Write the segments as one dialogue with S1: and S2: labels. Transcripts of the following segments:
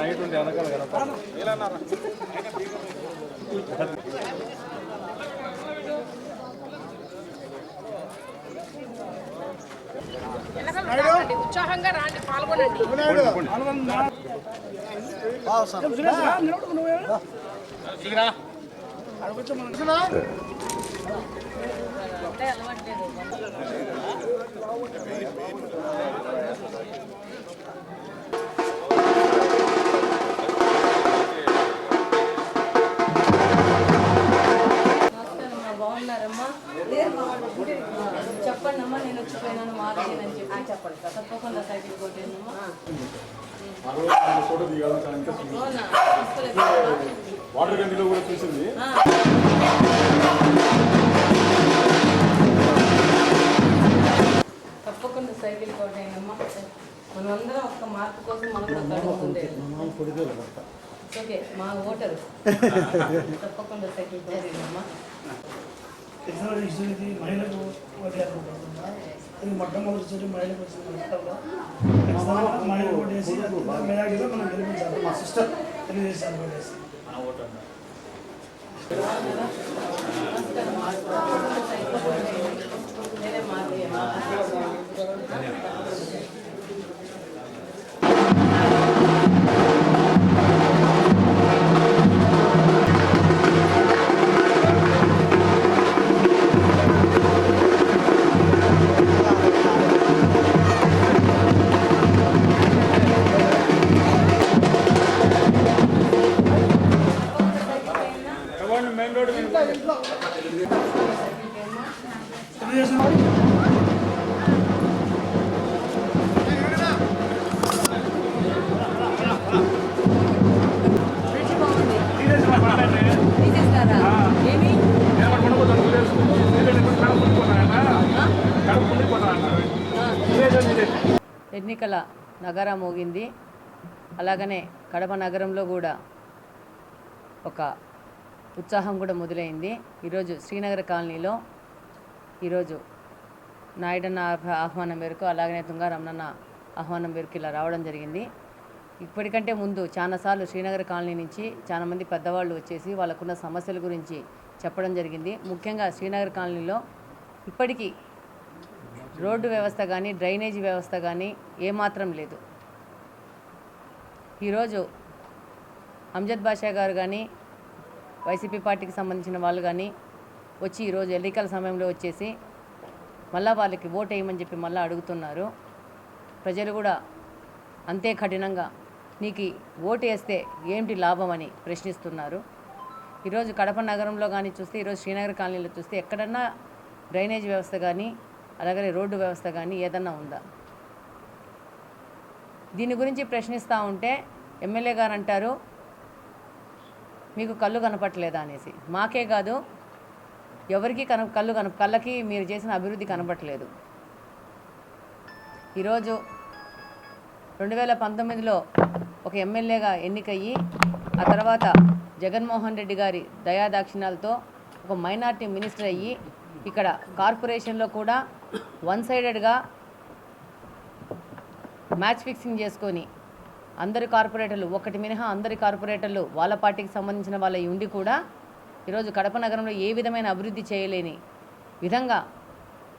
S1: Night ఉంటే వెనకాల
S2: రండి, ఉత్సాహంగా రాండి. పాల్గొనండి.
S3: బాగున్నారమ్మా చెప్పండి అమ్మా నేను వచ్చిపోయినాను మారలేనని చెప్పి చెప్పండి తప్పకుండా సైకిల్ కొట్టేనమ్మా అవునా
S1: వాటర్ గంటలో కూడా చూసింది.
S3: తప్పకుండా సైకిల్ కొట్టేనమ్మా మనందరం ఒక్క మార్పు కోసం మనం కూడా ఓకే మా ఓటరు. తప్పకుండా సైకిల్ కొట్టేనమ్మా
S4: టెక్నాలజీ ఇచ్చేది మహిళలకు ఇది మహిళలకు వచ్చింది మహిళలు మనం గెలిపించాలి. మా సిస్టర్. తెలుగుదేశం ఓటేసి
S3: అన్నారు ఎన్నికల నగరం మోగింది. అలాగనే కడప నగరంలో కూడా ఒక ఉత్సాహం కూడా మొదలైంది. ఈరోజు శ్రీనగర్ కాలనీలో ఈరోజు నాయుడన్న ఆహ్వానం మేరకు అలాగనే తుంగారమణన్న ఆహ్వానం మేరకు ఇలా రావడం జరిగింది. ఇప్పటికంటే ముందు చాలాసార్లు శ్రీనగర్ కాలనీ నుంచి చాలామంది పెద్దవాళ్ళు వచ్చేసి వాళ్ళకున్న సమస్యల గురించి చెప్పడం జరిగింది. ముఖ్యంగా శ్రీనగర్ కాలనీలో ఇప్పటికీ రోడ్డు వ్యవస్థ కానీ డ్రైనేజీ వ్యవస్థ కానీ ఏమాత్రం లేదు. ఈరోజు అంజద్ బాషా గారు కానీ వైసీపీ పార్టీకి సంబంధించిన వాళ్ళు కానీ వచ్చి ఈరోజు ఎన్నికల సమయంలో వచ్చేసి మళ్ళా వాళ్ళకి ఓటు వేయమని చెప్పి మళ్ళీ అడుగుతున్నారు. ప్రజలు కూడా అంతే కఠినంగా నీకు ఓటు వేస్తే ఏంటి లాభం అని ప్రశ్నిస్తున్నారు. ఈరోజు కడప నగరంలో కానీ చూస్తే ఈరోజు శ్రీనగర్ కాలనీలో చూస్తే ఎక్కడన్నా డ్రైనేజ్ వ్యవస్థ కానీ అలాగనే రోడ్డు వ్యవస్థ కానీ ఏదన్నా ఉందా? దీని గురించి ప్రశ్నిస్తూ ఉంటే ఎమ్మెల్యే గారు అంటారు మీకు కళ్ళు కనపట్లేదా? అనేసి. మాకే కాదు ఎవరికి కన కళ్ళు కన కళ్ళకి మీరు చేసిన అభివృద్ధి కనపట్లేదు. ఈరోజు రెండు వేల పంతొమ్మిదిలో ఒక ఎమ్మెల్యేగా ఎన్నికయ్యి ఆ తర్వాత జగన్మోహన్ రెడ్డి గారి దయాదాక్షిణాలతో ఒక మైనార్టీ మినిస్టర్ అయ్యి ఇక్కడ కార్పొరేషన్లో కూడా వన్ సైడెడ్గా మ్యాచ్ ఫిక్సింగ్ చేసుకొని అందరి కార్పొరేటర్లు ఒకటి మినహా అందరి కార్పొరేటర్లు వాళ్ళ పార్టీకి సంబంధించిన వాళ్ళ ఉండి కూడా ఈరోజు కడప నగరంలో ఏ విధమైన అభివృద్ధి చేయలేని విధంగా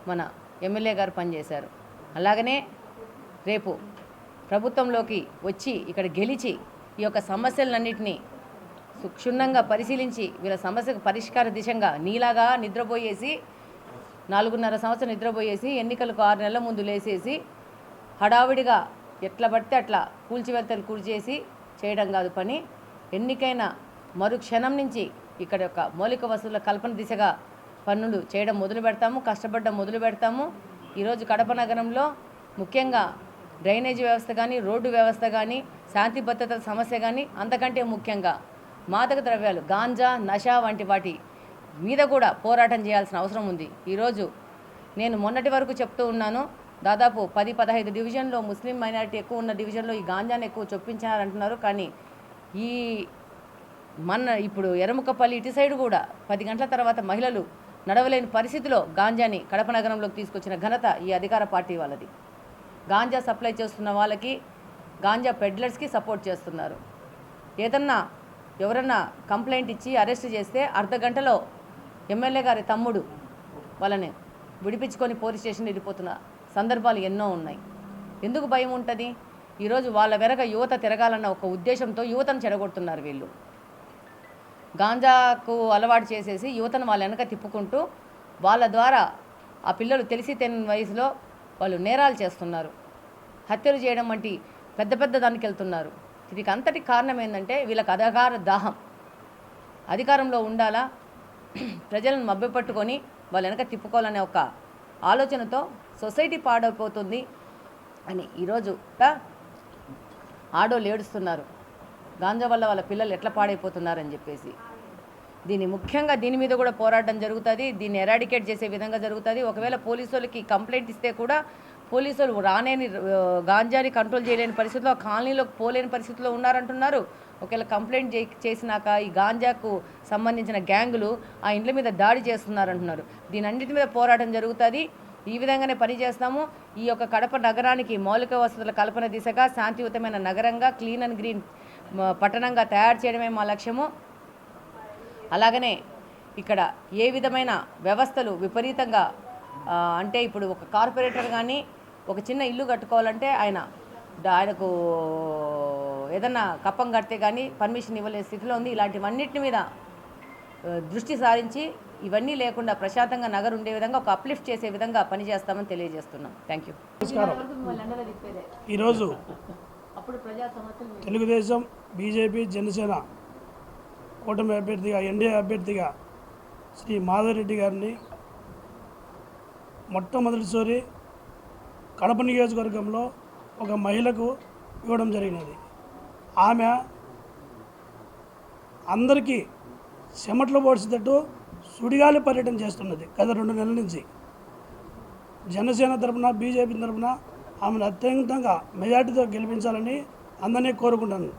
S3: మన ఎమ్మెల్యే గారు పనిచేశారు. అలాగనే రేపు ప్రభుత్వంలోకి వచ్చి ఇక్కడ గెలిచి ఈ యొక్క సమస్యలన్నింటినీ సుక్షుణ్ణంగా పరిశీలించి వీళ్ళ సమస్యకు పరిష్కార దిశంగా నీలాగా నిద్రపోయేసి నాలుగున్నర సంవత్సరం నిద్రపోయేసి ఎన్నికలకు ఆరు నెలల ముందు లేసేసి హడావిడిగా ఎట్లా పడితే అట్లా కూల్చివెళ్తలు కూల్చేసి చేయడం కాదు పని. ఎన్నికైన మరు క్షణం నుంచి ఇక్కడ యొక్క మౌలిక వసతుల కల్పన దిశగా పనులు చేయడం మొదలు పెడతాము కష్టపడడం మొదలు పెడతాము. ఈరోజు కడప నగరంలో ముఖ్యంగా డ్రైనేజీ వ్యవస్థ కానీ రోడ్డు వ్యవస్థ కానీ శాంతి భద్రతల సమస్య కానీ అంతకంటే ముఖ్యంగా మాదక ద్రవ్యాలు గాంజా నషా వంటి వాటి మీద కూడా పోరాటం చేయాల్సిన అవసరం ఉంది. ఈరోజు నేను మొన్నటి వరకు చెప్తూ ఉన్నాను దాదాపు పది పదహైదు డివిజన్లో ముస్లిం మైనారిటీ ఎక్కువ ఉన్న డివిజన్లో ఈ గాంజాను ఎక్కువ చొప్పించారంటున్నారు. కానీ ఈ మన ఇప్పుడు ఎరముకపల్లి ఇటు సైడ్ కూడా పది గంటల తర్వాత మహిళలు నడవలేని పరిస్థితిలో గాంజాని కడప నగరంలోకి తీసుకొచ్చిన ఘనత ఈ అధికార పార్టీ వాళ్ళది. గాంజా సప్లై చేస్తున్న వాళ్ళకి గాంజా పెడ్లర్స్కి సపోర్ట్ చేస్తున్నారు. ఏదన్నా ఎవరన్నా కంప్లైంట్ ఇచ్చి అరెస్ట్ చేస్తే అర్ధ గంటలో ఎమ్మెల్యే గారి తమ్ముడు వాళ్ళని విడిపించుకొని పోలీస్ స్టేషన్ వెళ్ళిపోతున్న సందర్భాలు ఎన్నో ఉన్నాయి. ఎందుకు భయం ఉంటుంది? ఈరోజు వాళ్ళ వెనక యువత తిరగాలన్న ఒక ఉద్దేశంతో యువతను చెడగొడుతున్నారు వీళ్ళు. గాంజాకు అలవాటు చేసేసి యువతను వాళ్ళ వెనక తిప్పుకుంటూ వాళ్ళ ద్వారా ఆ పిల్లలు తెలిసి తెలియని వయసులో వాళ్ళు నేరాలు చేస్తున్నారు. హత్యలు చేయడం వంటి పెద్ద పెద్ద దానికి వెళ్తున్నారు. దీనికి అంతటి కారణం ఏంటంటే వీళ్ళకి అధికార దాహం. అధికారంలో ఉండాలా? ప్రజలను మభ్యపట్టుకొని వాళ్ళ వెనక తిప్పుకోవాలనే ఒక ఆలోచనతో సొసైటీ పాడైపోతుంది అని ఈరోజు ఆడో ఆడోళ్ళు ఏడుస్తున్నారు గాంజా వల్ల వాళ్ళ పిల్లలు ఎట్లా పాడైపోతున్నారని చెప్పేసి. దీన్ని ముఖ్యంగా దీని మీద కూడా పోరాటం జరుగుతుంది. దీన్ని ఎరాడికేట్ చేసే విధంగా జరుగుతుంది. ఒకవేళ పోలీసు వాళ్ళకి కంప్లైంట్ ఇస్తే కూడా పోలీసులు రానేని గాంజాని కంట్రోల్ చేయలేని పరిస్థితిలో కాలనీలోకి పోలేని పరిస్థితిలో ఉన్నారంటున్నారు. ఒకవేళ కంప్లైంట్ చే చేసినాక ఈ గాంజాకు సంబంధించిన గ్యాంగులు ఆ ఇండ్ల మీద దాడి చేస్తున్నారంటున్నారు. దీని అన్నిటి మీద పోరాటం జరుగుతుంది. ఈ విధంగానే పనిచేస్తాము ఈ యొక్క కడప నగరానికి మౌలిక వసతుల కల్పన దిశగా శాంతియుతమైన నగరంగా క్లీన్ అండ్ గ్రీన్ పట్టణంగా తయారు చేయడమే మా లక్ష్యము. అలాగనే ఇక్కడ ఏ విధమైన వ్యవస్థలు విపరీతంగా అంటే ఇప్పుడు ఒక కార్పొరేటర్ కానీ ఒక చిన్న ఇల్లు కట్టుకోవాలంటే ఆయన ఆయనకు ఏదన్నా కప్పం కడితే కానీ పర్మిషన్ ఇవ్వలేని స్థితిలో ఉంది. ఇలాంటివన్నిటి మీద దృష్టి సారించి ఇవన్నీ లేకుండా ప్రశాంతంగా నగరు ఉండే విధంగా ఒక అప్లిఫ్ట్ చేసే విధంగా పనిచేస్తామని తెలియజేస్తున్నాం. థ్యాంక్ యూ
S4: ఈరోజు
S3: అప్పుడు ప్రజా సమస్యలు
S4: తెలుగుదేశం బీజేపీ జనసేన కూటమి అభ్యర్థిగా ఎన్డీఏ అభ్యర్థిగా శ్రీ మాధవరెడ్డి గారిని మొట్టమొదటిసారి కడప నియోజకవర్గంలో ఒక మహిళకు ఇవ్వడం జరిగినది. ఆమె అందరికీ చెమట్లు పోడ్చేటట్టు సుడిగాలి పర్యటన చేస్తున్నది. గత రెండు నెలల నుంచి జనసేన తరపున బీజేపీ తరపున ఆమెను అత్యంతంగా మెజార్టీతో గెలిపించాలని అందరినీ కోరుకుంటాను.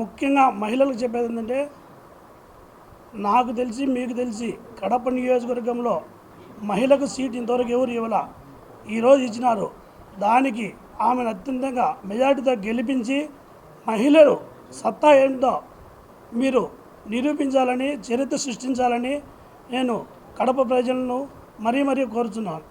S4: ముఖ్యంగా మహిళలకు చెప్పేది ఏంటంటే నాకు తెలిసి మీకు తెలిసి కడప నియోజకవర్గంలో మహిళకు సీట్ ఇంతవరకు ఎవరు ఇవ్వాల? ఈరోజు ఇచ్చినారు. దానికి ఆమెను అత్యంతంగా మెజార్టీతో గెలిపించి మహిళలు సత్తా ఏంటో మీరు నిరూపించాలని చరిత్ర సృష్టించాలని నేను కడప ప్రజలను మరీ మరీ కోరుతున్నాను.